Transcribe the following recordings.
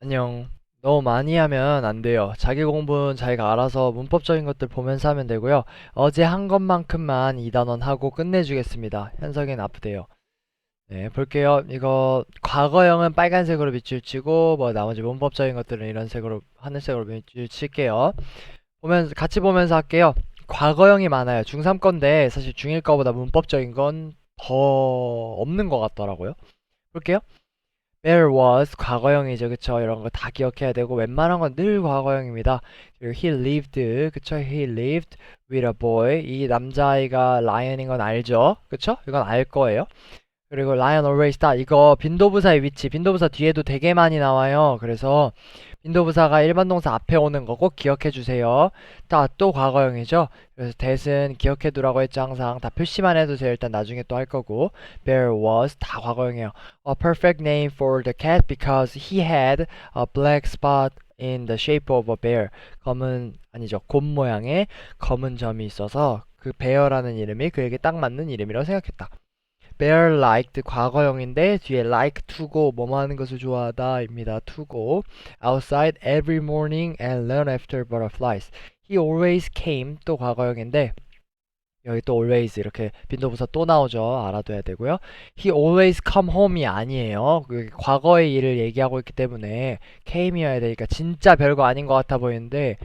안녕. 너무 많이 하면 안 돼요. 자기 공부는 자기가 알아서 문법적인 것들 보면서 하면 되고요. 어제 한 것만큼만 2단원 하고 끝내주겠습니다. 현석이는 아프대요. 네, 볼게요. 이거 과거형은 빨간색으로 밑줄 치고 뭐 나머지 문법적인 것들은 이런 색으로 하늘색으로 밑줄 칠게요. 보면서 같이 보면서 할게요. 과거형이 많아요. 중3 건데 사실 중1 거보다 문법적인 건 더 없는 것 같더라고요. 볼게요. There was 과거형이죠. 그쵸? 이런 거 다 기억해야 되고 웬만한 건 늘 과거형입니다. 그리고 he lived 그쵸? he lived with a boy. 이 남자아이가 lion인 건 알죠? 그쵸? 이건 알 거예요. 그리고 lion always die 이거 빈도부사의 위치 빈도부사 뒤에도 되게 많이 나와요. 그래서 빈도부사가 일반 동사 앞에 오는 거꼭 기억해 주세요. 다또 과거형이죠. 그래서 that은 기억해 두라고 했죠. 항상. 다 표시만 해도 돼요. 일단 나중에 또 할 거고. There was 다 과거형이에요. A perfect name for the cat because he had a black spot in the shape of a bear. 검은 아니죠. 곰 모양의 검은 점이 있어서 그 bear라는 이름이 그에게 딱 맞는 이름이라고 생각했다. Bear liked 과거형인데 뒤에 like to go 뭐뭐 하는 것을 좋아하다입니다. to go outside every morning and learn after butterflies. He always came 또 과거형인데 여기 또 always 이렇게 빈도부사 또 나오죠. 알아둬야 되고요. He always come home이 아니에요. 그 과거의 일을 얘기하고 있기 때문에 came이어야 되니까 진짜 별거 아닌 것 같아 보이는데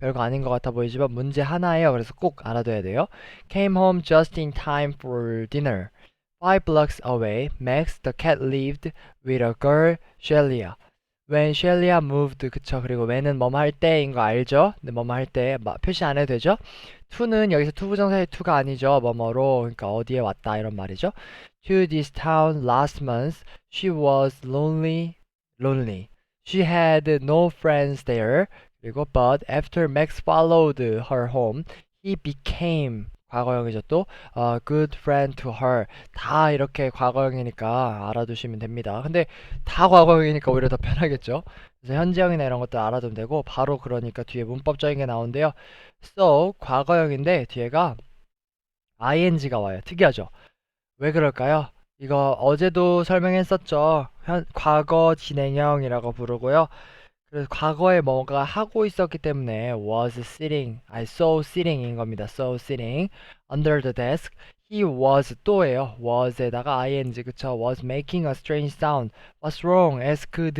별거 아닌 것 같아 보이지만 문제 하나예요. 그래서 꼭 알아둬야 돼요. Came home just in time for dinner. Five blocks away, Max the cat lived with a girl, Shelia. When Shelia moved, 그쵸. 그리고 when은 뭐뭐 할 때인 거 알죠? 근데 뭐뭐 할 때 표시 안 해도 되죠? to는 여기서 투부정사의 to가 아니죠. 뭐뭐로 그러니까 어디에 왔다 이런 말이죠. To this town last month, she was lonely, lonely. She had no friends there. 그리고 but after Max followed her home, he became 과거형이죠 또 a good friend to her. 다 이렇게 과거형이니까 알아두시면 됩니다. 근데 다 과거형이니까 오히려 더 편하겠죠. 그래서 현재형이나 이런 것들 알아두면 되고 바로 그러니까 뒤에 문법적인 게 나오는데요. so 과거형인데 뒤에가 ing가 와요. 특이하죠? 왜 그럴까요? 이거 어제도 설명했었죠. 현, 과거 진행형이라고 부르고요. 그래서 과거에 뭔가 하고 있었기 때문에 was sitting, 아니 so sitting인 겁니다. so sitting under the desk. He was 또예요. was에다가 ing 그쵸? was making a strange sound. What's wrong? asked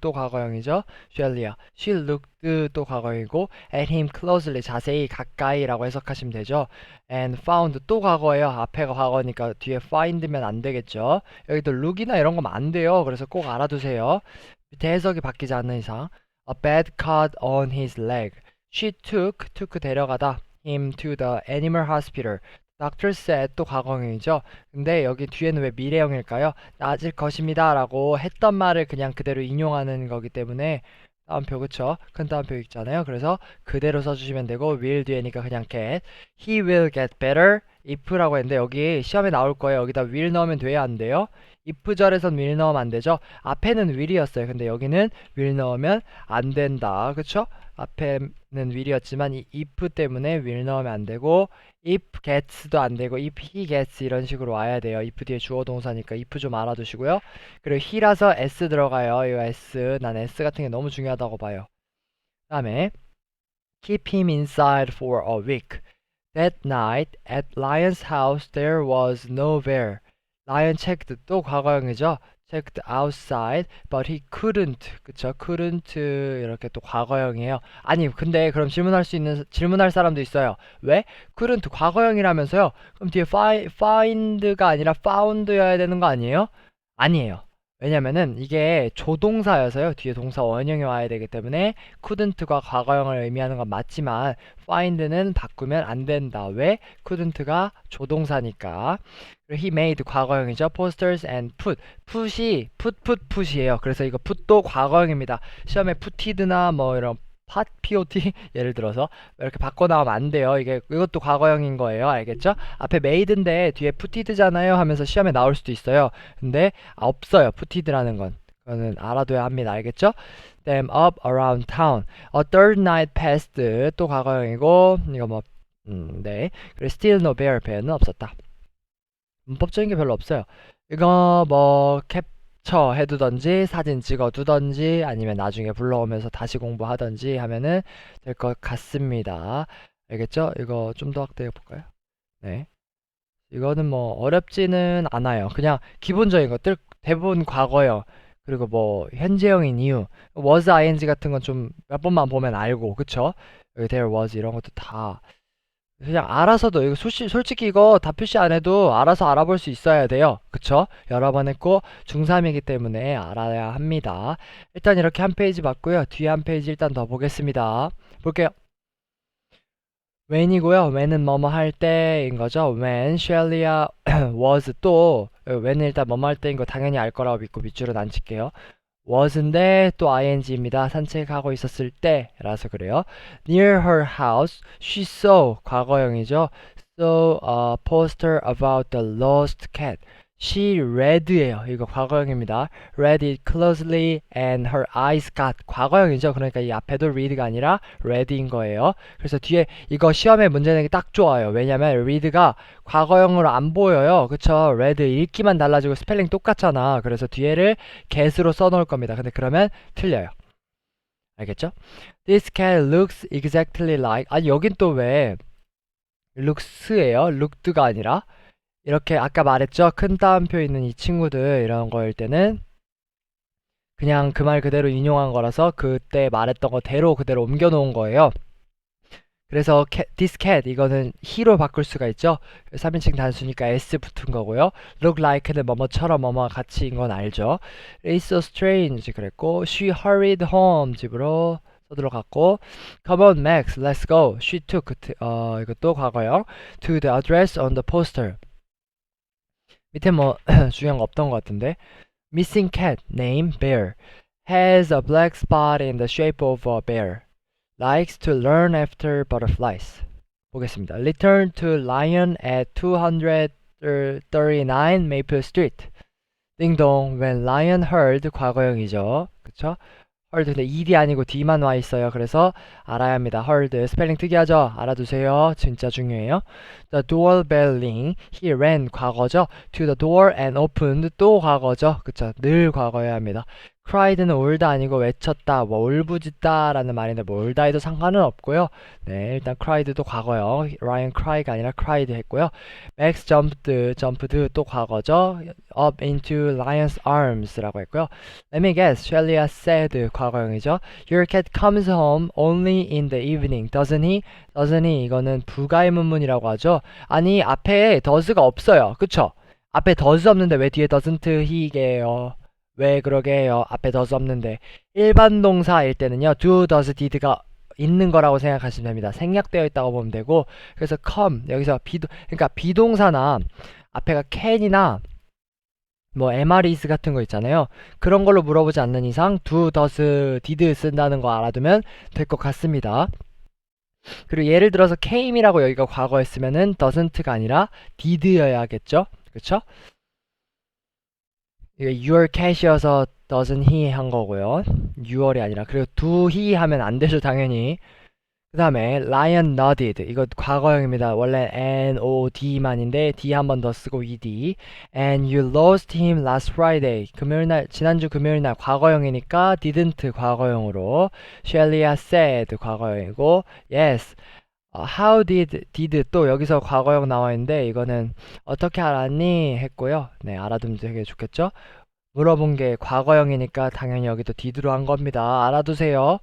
또 과거형이죠. Shelia. She looked 또 과거형이고 at him closely 자세히 가까이라고 해석하시면 되죠. and found 또 과거예요. 앞에가 과거니까 뒤에 find면 안 되겠죠. 여기도 look이나 이런 거면 안 돼요. 그래서 꼭 알아두세요. 밑에 해석이 바뀌지 않는 이상. A bad cut on his leg. She took, took 데려가다 him to the animal hospital. Doctor said 또 과거형이죠. 근데 여기 뒤에는 왜 미래형일까요? 나아질 것입니다 라고 했던 말을 그냥 그대로 인용하는 거기 때문에 다음표 그쵸? 큰 다음표 있잖아요. 그래서 그대로 써주시면 되고 will 뒤에니까 그냥 get. He will get better if라고 했는데 여기 시험에 나올 거예요. 여기다 will 넣으면 돼야 안 돼요? If절에선 will 넣으면 안 되죠. 앞에는 will이었어요. 근데 여기는 will 넣으면 안 된다. 그쵸? 앞에는 will이었지만 이 if 때문에 will 넣으면 안 되고 if gets도 안 되고 if he gets 이런 식으로 와야 돼요. if 뒤에 주어 동사니까 if 좀 알아두시고요. 그리고 he라서 s 들어가요. 이 s 난 s 같은 게 너무 중요하다고 봐요. 다음에 keep him inside for a week. That night at Lion's house there was no bear. Lion checked 또 과거형이죠. checked outside, but he couldn't. 그쵸? couldn't 이렇게 또 과거형이에요. 아니, 근데 그럼 질문할 수 있는 질문할 사람도 있어요. 왜? couldn't 과거형이라면서요? 그럼 뒤에 fi, find가 아니라 found여야 되는 거 아니에요? 아니에요. 왜냐면은 이게 조동사여서요. 뒤에 동사 원형이 와야 되기 때문에 couldn't가 과거형을 의미하는 건 맞지만 find는 바꾸면 안 된다. 왜? couldn't가 조동사니까. he made 과거형이죠. posters and put. put이 put put put이에요. 그래서 이거 put도 과거형입니다. 시험에 puted나 뭐 이런 팟, POT 예를 들어서 이렇게 바꿔 나오면 안 돼요. 이게 이것도 과거형인 거예요. 알겠죠? 앞에 made인데 뒤에 puted잖아요 하면서 시험에 나올 수도 있어요. 근데 없어요. puted라는 건. 그거는 알아둬야 합니다. 알겠죠? them up around town. A third night passed 또 과거형이고 이거 뭐 음, 네. 그리고 still no bear bear는 없었다. 문법적인 게 별로 없어요. 이거 뭐캡캡 처 해두던지 사진 찍어 두던지 아니면 나중에 불러오면서 다시 공부하던지 하면은 될 것 같습니다. 알겠죠? 이거 좀 더 확대해 볼까요? 네. 이거는 뭐 어렵지는 않아요. 그냥 기본적인 것들 대부분 과거형 그리고 뭐 현재형인 이유 was ing 같은 건 좀 몇 번만 보면 알고 그쵸? 여기 there was 이런 것도 다 그냥 알아서도 이거 솔직히, 솔직히 이거 다 표시 안 해도 알아서 알아볼 수 있어야 돼요. 그쵸? 여러 번 했고 중3이기 때문에 알아야 합니다. 일단 이렇게 한 페이지 봤고요. 뒤에 한 페이지 일단 더 보겠습니다. 볼게요. when이고요. when은 뭐뭐 할 때인 거죠. when Shelley야 was 또 when은 일단 뭐뭐 할 때인 거 당연히 알 거라고 믿고 밑줄은 안 칠게요. Was인데 또 ing입니다. 산책하고 있었을 때라서 그래요. Near her house, she saw 과거형이죠. saw a poster about the lost cat. She read예요. 이거 과거형입니다. read it closely and her eyes got 과거형이죠. 그러니까 이 앞에도 read가 아니라 read인 거예요. 그래서 뒤에 이거 시험에 문제 내기 딱 좋아요. 왜냐면 read가 과거형으로 안 보여요. 그쵸? read 읽기만 달라지고 스펠링 똑같잖아. 그래서 뒤에를 get으로 써놓을 겁니다. 근데 그러면 틀려요. 알겠죠? This cat looks exactly like 아니 여긴 또 왜 looks예요? looked가 아니라 이렇게 아까 말했죠? 큰 따옴표 있는 이 친구들 이런 거일 때는 그냥 그 말 그대로 인용한 거라서 그때 말했던 거대로 그대로 옮겨 놓은 거예요. 그래서 cat 이거는 he로 바꿀 수가 있죠. 3인칭 단수니까 s 붙은 거고요. look like는 뭐뭐처럼 뭐뭐 같이인 건 알죠. It's so strange 그랬고 she hurried home 집으로 서들어갔고 Come on Max, let's go. She took 어 이것도 과거형 to the address on the poster. 밑에 뭐 중요한 거 없던 것 같은데 Missing cat name bear has a black spot in the shape of a bear likes to learn after butterflies 보겠습니다 Return to lion at 239 Maple Street 띵동 when lion heard 과거형이죠 그쵸? Heard 근데 ed이 아니고 d만 와 있어요. 그래서 알아야 합니다. heard 스펠링 특이하죠? 알아두세요. 진짜 중요해요. The doorbell ring he ran. 과거죠? To the door and opened 또 과거죠? 그쵸. 늘 과거여야 합니다 cried는 울다 아니고 외쳤다 뭐 울부짖다 라는 말인데 뭐 울다 해도 상관은 없고요 네 일단 cried도 과거요 Ryan cry가 아니라 cried 했고요 Max jumped jumped 또 과거죠 up into lion's arms 라고 했고요 Let me guess Shelia said 과거형이죠 Your cat comes home only in the evening doesn't he? doesn't he 이거는 부가의 문문이라고 하죠 아니 앞에 does가 없어요 그쵸? 앞에 does 없는데 왜 뒤에 doesn't he게요 왜 그러게 해요? 앞에 does 없는데 일반 동사일 때는요 do, does, did가 있는 거라고 생각하시면 됩니다. 생략되어 있다고 보면 되고 그래서 come 여기서 비동 그러니까 비동사나 앞에가 can이나 뭐 MREs 같은 거 있잖아요. 그런 걸로 물어보지 않는 이상 do, does, did 쓴다는 거 알아두면 될 것 같습니다. 그리고 예를 들어서 came이라고 여기가 과거였으면은 doesn't가 아니라 did여야겠죠? 그쵸? 이게 your cat이어서 doesn't he 한 거고요. your이 아니라 그리고 do he 하면 안 되죠 당연히. 그 다음에 lion nodded 이거 과거형입니다. 원래 nod만인데 d 한 번 더 쓰고 ed and you lost him last Friday 금요일 날 지난주 금요일 날 과거형이니까 didn't 과거형으로 Shelia said 과거형이고 yes 어, how did did 또 여기서 과거형 나와 있는데 이거는 어떻게 알았니 했고요. 네 알아두면 되게 좋겠죠. 물어본 게 과거형이니까 당연히 여기도 did로 한 겁니다. 알아두세요.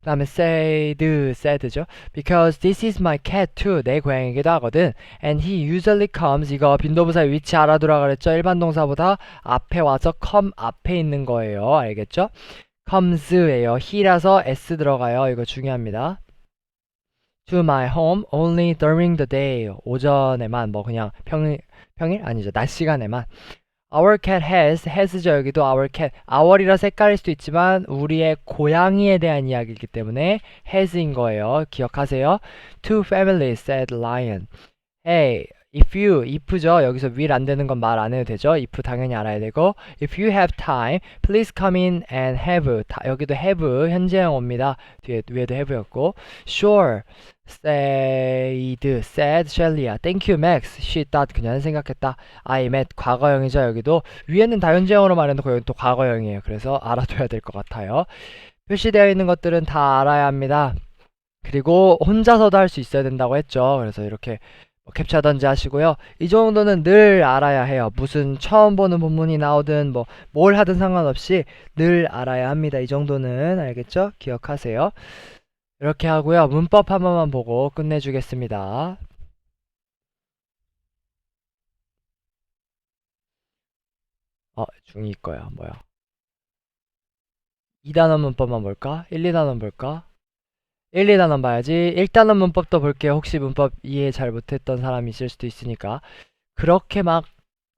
그 다음에 said, said죠. Because this is my cat too. 내 고양이기도 하거든. And he usually comes. 이거 빈도부사의 위치 알아두라 그랬죠. 일반 동사보다 앞에 와서 come 앞에 있는 거예요. 알겠죠? comes예요. he라서 s 들어가요. 이거 중요합니다. To my home only during the day. 오전에만 뭐 그냥 평일 평일 아니죠. 낮 시간에만. Our cat has has죠 여기도 our cat our이라 색깔일 수도 있지만 우리의 고양이에 대한 이야기이기 때문에 has인 거예요. 기억하세요. Two families said lion. Hey, If you, if죠. 여기서 will 안 되는 건 말 안 해도 되죠. if 당연히 알아야 되고 If you have time, please come in and have. 다, 여기도 have 현재형 옵니다. 뒤에 위에도 have였고 Sure, said, said Shelly야. Thank you, Max. She thought 그녀는 생각했다. I met 과거형이죠. 여기도 위에는 다 현재형으로 말해놓고 여기 또 과거형이에요. 그래서 알아둬야 될 것 같아요. 표시되어 있는 것들은 다 알아야 합니다. 그리고 혼자서도 할 수 있어야 된다고 했죠. 그래서 이렇게 뭐 캡처하던지 하시고요. 이 정도는 늘 알아야 해요. 무슨 처음 보는 본문이 나오든 뭐 뭘 하든 상관없이 늘 알아야 합니다. 이 정도는 알겠죠? 기억하세요. 이렇게 하고요. 문법 한 번만 보고 끝내주겠습니다. 어, 중2 거야. 뭐야. 2단원 문법만 볼까? 1, 2단원 볼까? 1, 2단원 봐야지. 1단원 문법도 볼게요. 혹시 문법 이해 잘 못했던 사람이 있을 수도 있으니까. 그렇게 막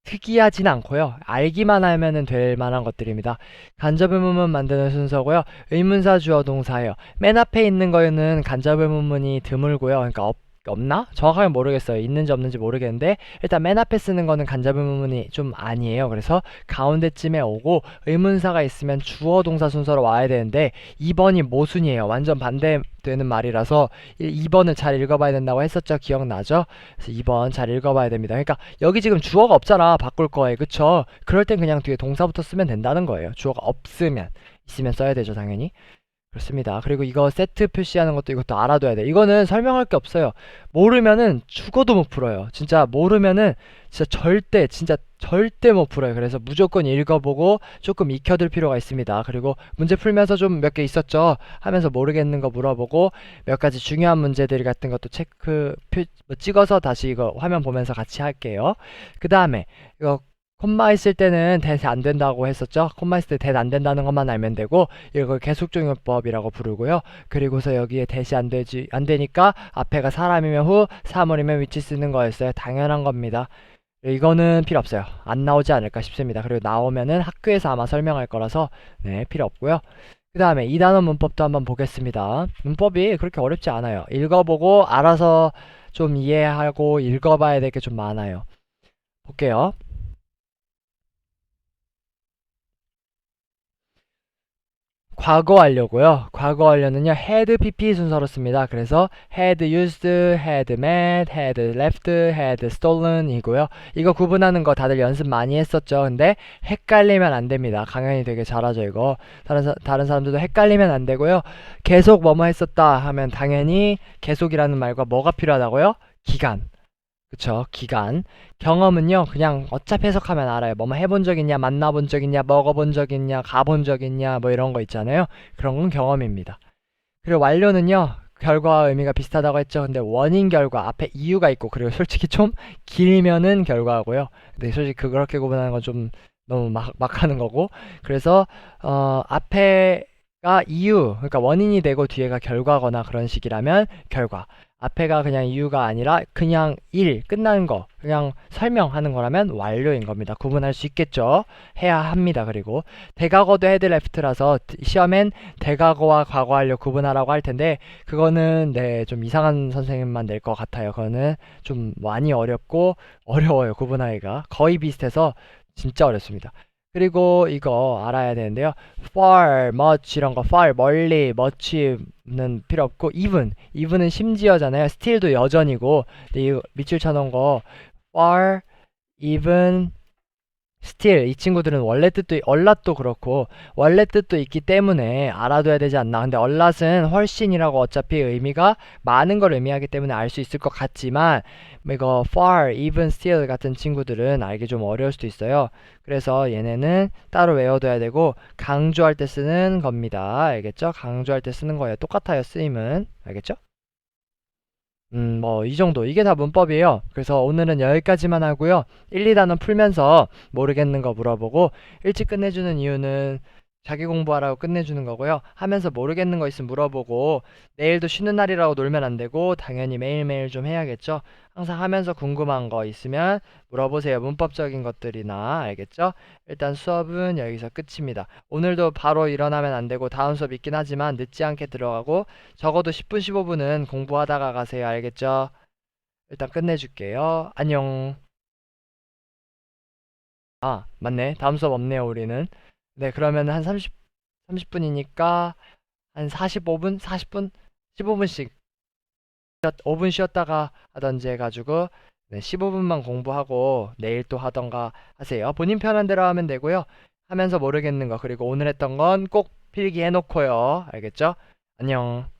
특이하진 않고요. 알기만 하면은 될 만한 것들입니다. 간접의문문 만드는 순서고요. 의문사 주어 동사예요. 맨 앞에 있는 거는 간접의문문이 드물고요. 그러니까 없, 없나? 정확하게 모르겠어요. 있는지 없는지 모르겠는데 일단 맨 앞에 쓰는 거는 간접의문문이 좀 아니에요. 그래서 가운데쯤에 오고 의문사가 있으면 주어 동사 순서로 와야 되는데 2번이 모순이에요. 완전 반대되는 말이라서 2번을 잘 읽어봐야 된다고 했었죠. 기억나죠? 그래서 2번 잘 읽어봐야 됩니다. 그러니까 여기 지금 주어가 없잖아. 바꿀 거에 그쵸? 그럴 땐 그냥 뒤에 동사부터 쓰면 된다는 거예요. 주어가 없으면 있으면 써야 되죠. 당연히. 그렇습니다. 그리고 이거 세트 표시하는 것도 이것도 알아둬야 돼. 이거는 설명할 게 없어요. 모르면은 죽어도 못 풀어요. 진짜 모르면은 진짜 절대 진짜 절대 못 풀어요. 그래서 무조건 읽어보고 조금 익혀둘 필요가 있습니다. 그리고 문제 풀면서 좀 몇 개 있었죠. 하면서 모르겠는 거 물어보고 몇 가지 중요한 문제들 같은 것도 체크 표, 뭐 찍어서 다시 이거 화면 보면서 같이 할게요. 그 다음에 이거 콤마 있을 때는 대세 안 된다고 했었죠. 콤마 있을 때 대세 안 된다는 것만 알면 되고 이걸 계속적용법이라고 부르고요. 그리고서 여기에 대시 안 되지 안 되니까 앞에가 사람이면 후, 사물이면 위치 쓰는 거였어요. 당연한 겁니다. 이거는 필요 없어요. 안 나오지 않을까 싶습니다. 그리고 나오면은 학교에서 아마 설명할 거라서 네, 필요 없고요. 그 다음에 2단원 문법도 한번 보겠습니다. 문법이 그렇게 어렵지 않아요. 읽어보고 알아서 좀 이해하고 읽어봐야 될 게 좀 많아요. 볼게요. 과거 하려고요. 과거 하려는요. had pp 순서로 씁니다. 그래서 had used, had met, had left, had stolen 이고요. 이거 구분하는 거 다들 연습 많이 했었죠. 근데 헷갈리면 안 됩니다. 강연이 되게 잘하죠, 이거. 다른 사, 다른 사람들도 헷갈리면 안 되고요. 계속 뭐뭐 했었다 하면 당연히 계속이라는 말과 뭐가 필요하다고요? 기간. 그쵸? 기간. 경험은요 그냥 어차피 해석하면 알아요. 뭐뭐 해본 적 있냐 만나본 적 있냐 먹어본 적 있냐 가본 적 있냐 뭐 이런 거 있잖아요. 그런 건 경험입니다. 그리고 완료는요 결과와 의미가 비슷하다고 했죠. 근데 원인 결과 앞에 이유가 있고 그리고 솔직히 좀 길면은 결과고요. 근데 솔직히 그렇게 구분하는 건 좀 너무 막, 막 하는 거고. 그래서 어 앞에가 이유 그러니까 원인이 되고 뒤에가 결과거나 그런 식이라면 결과 앞에가 그냥 이유가 아니라 그냥 일 끝나는 거 그냥 설명하는 거라면 완료인 겁니다. 구분할 수 있겠죠. 해야 합니다. 그리고 대과거도 헤드 레프트라서 시험엔 대과거와 과거하려 구분하라고 할 텐데 그거는 네 좀 이상한 선생님만 낼 것 같아요. 그거는 좀 많이 어렵고 어려워요. 구분하기가 거의 비슷해서 진짜 어렵습니다. 그리고 이거 알아야 되는데요. far, much 이런 거 far 멀리, much는 필요 없고 even, even은 심지어잖아요. still도 여전이고 근데 이 밑줄 쳐놓은 거 far, even, still 이 친구들은 원래 뜻도 얼랏도 그렇고 원래 뜻도 있기 때문에 알아둬야 되지 않나. 근데 얼랏은 훨씬이라고 어차피 의미가 많은 걸 의미하기 때문에 알 수 있을 것 같지만 이거 far, even, still 같은 친구들은 알기 좀 어려울 수도 있어요. 그래서 얘네는 따로 외워둬야 되고 강조할 때 쓰는 겁니다. 알겠죠? 강조할 때 쓰는 거예요. 똑같아요. 쓰임은. 알겠죠? 음, 뭐, 이 정도. 이게 다 문법이에요. 그래서 오늘은 여기까지만 하고요. 1, 2단원 풀면서 모르겠는 거 물어보고 일찍 끝내주는 이유는 자기 공부하라고 끝내주는 거고요. 하면서 모르겠는 거 있으면 물어보고 내일도 쉬는 날이라고 놀면 안 되고 당연히 매일매일 좀 해야겠죠. 항상 하면서 궁금한 거 있으면 물어보세요. 문법적인 것들이나 알겠죠? 일단 수업은 여기서 끝입니다. 오늘도 바로 일어나면 안 되고 다음 수업 있긴 하지만 늦지 않게 들어가고 적어도 10분 15분은 공부하다가 가세요. 알겠죠? 일단 끝내줄게요. 안녕. 아, 맞네. 다음 수업 없네요, 우리는. 네, 그러면 한 30, 30분이니까 한 45분, 40분, 15분씩 5분 쉬었다가 하던지 해가지고 네, 15분만 공부하고 내일 또 하던가 하세요. 본인 편한 대로 하면 되고요. 하면서 모르겠는 거 그리고 오늘 했던 건 꼭 필기 해놓고요. 알겠죠? 안녕.